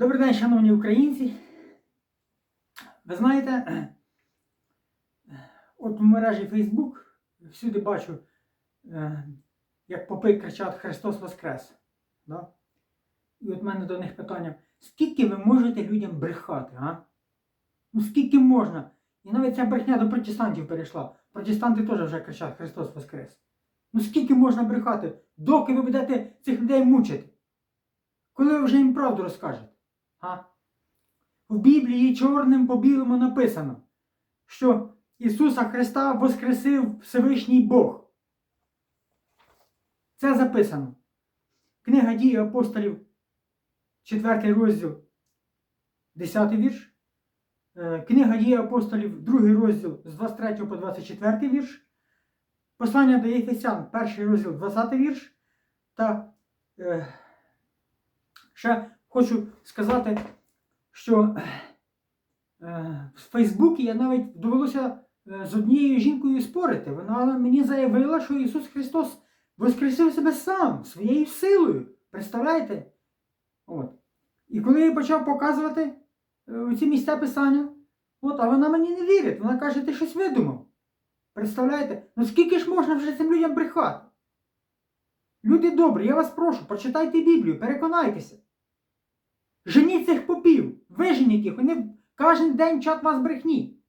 Добрий день, шановні українці. Ви знаєте, от в мережі Facebook всюди бачу, е, як попи кричать Христос Воскрес. Да? І от в мене до них питання: скільки ви можете людям брехати, а? Ну скільки можна? І навіть ця брехня до протестантів перейшла. Протестанти теж вже кричать Христос Воскрес. Ну скільки можна брехати, доки ви будете цих людей мучити? Коли ви вже їм правду розкажете? А? В Біблії чорним по білому написано, що Ісуса Христа воскресив Всевишній Бог. Це записано. Книга дії апостолів, 4 розділ, 10 вірш. Е, Книга дії апостолів, 2 розділ з 23 по 24 вірш. Послання до Єфесян, 1 розділ, 20 вірш. Та е, ще хочу сказати, що е, в Фейсбуці я навіть довелося е, з однією жінкою спорити. Вона мені заявила, що Ісус Христос воскресив себе сам своєю силою. Представляєте? От. І коли я почав показувати е, ці місця писання, от, а вона мені не вірить. Вона каже, ти щось видумав. Представляєте? Ну скільки ж можна вже цим людям брехати? Люди добрі, я вас прошу, прочитайте Біблію, переконайтеся. Цих попів, виженіть їх, вони кожен день чат вас брехні.